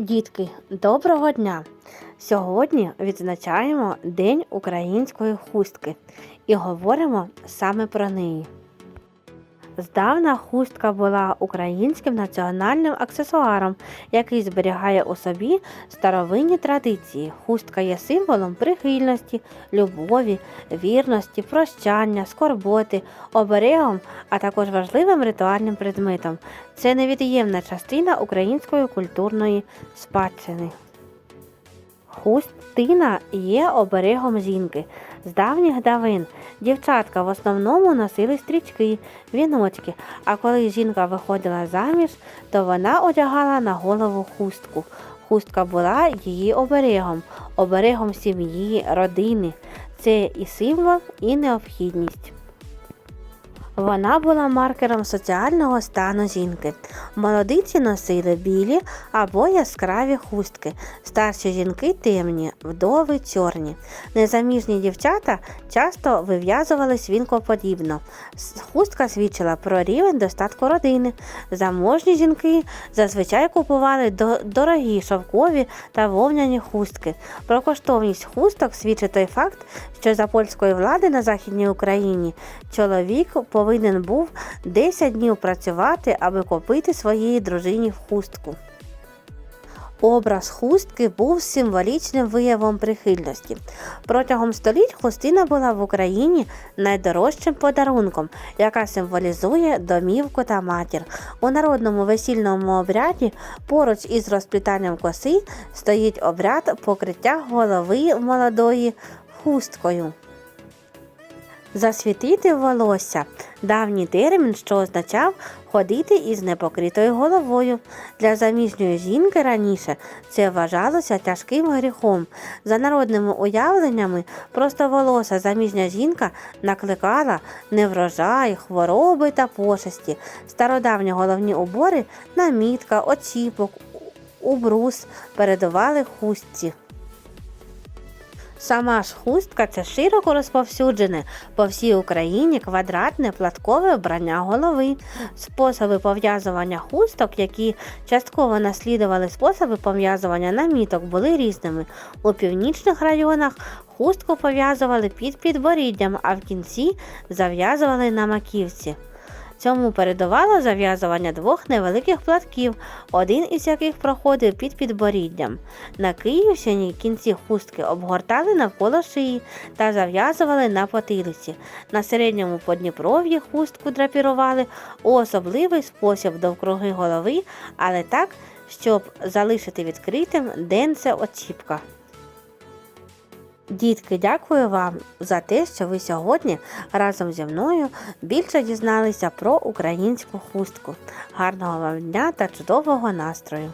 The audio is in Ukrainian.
Дітки, доброго дня! Сьогодні відзначаємо День української хустки і говоримо саме про неї. Здавна хустка була українським національним аксесуаром, який зберігає у собі старовинні традиції. Хустка є символом прихильності, любові, вірності, прощання, скорботи, оберегом, а також важливим ритуальним предметом. Це невід'ємна частина української культурної спадщини. Хустина є оберегом жінки. З давніх давин дівчатка в основному носили стрічки, віночки, а коли жінка виходила заміж, то вона одягала на голову хустку. Хустка була її оберегом, оберегом сім'ї, родини. Це і символ, і необхідність. Вона була маркером соціального стану жінки. Молодиці носили білі або яскраві хустки, старші жінки темні, вдови чорні. Незаміжні дівчата часто вив'язували свінкоподібно. Хустка свідчила про рівень достатку родини. Заможні жінки зазвичай купували дорогі шовкові та вовняні хустки. Про коштовність хусток свідчить той факт, що за польської влади на Західній Україні чоловік повинен був 10 днів працювати, аби купити своїй дружині хустку. Образ хустки був символічним виявом прихильності. Протягом століть хустина була в Україні найдорожчим подарунком, яка символізує домівку та матір. У народному весільному обряді поруч із розплітанням коси стоїть обряд покриття голови молодої хусткою. Засвітити волосся давній термін, що означав ходити із непокритою головою. Для заміжньої жінки раніше це вважалося тяжким гріхом. За народними уявленнями, просто волоса заміжня жінка накликала неврожай, хвороби та пошесті. Стародавні головні убори намітка, очіпок, убрус передавали хустці. Сама ж хустка це широко розповсюджене по всій Україні квадратне платкове вбрання голови. Способи пов'язування хусток, які частково наслідували способи пов'язування наміток, були різними. У північних районах хустку пов'язували під підборіддям, а в кінці зав'язували на маківці. Цьому передувало зав'язування двох невеликих платків, один із яких проходив під підборіддям. На Київщині кінці хустки обгортали навколо шиї та зав'язували на потилиці. На середньому Подніпров'ї хустку драпірували у особливий спосіб довкруги голови, але так, щоб залишити відкритим денце очіпка. Дітки, дякую вам за те, що ви сьогодні разом зі мною більше дізналися про українську хустку. Гарного вам дня та чудового настрою!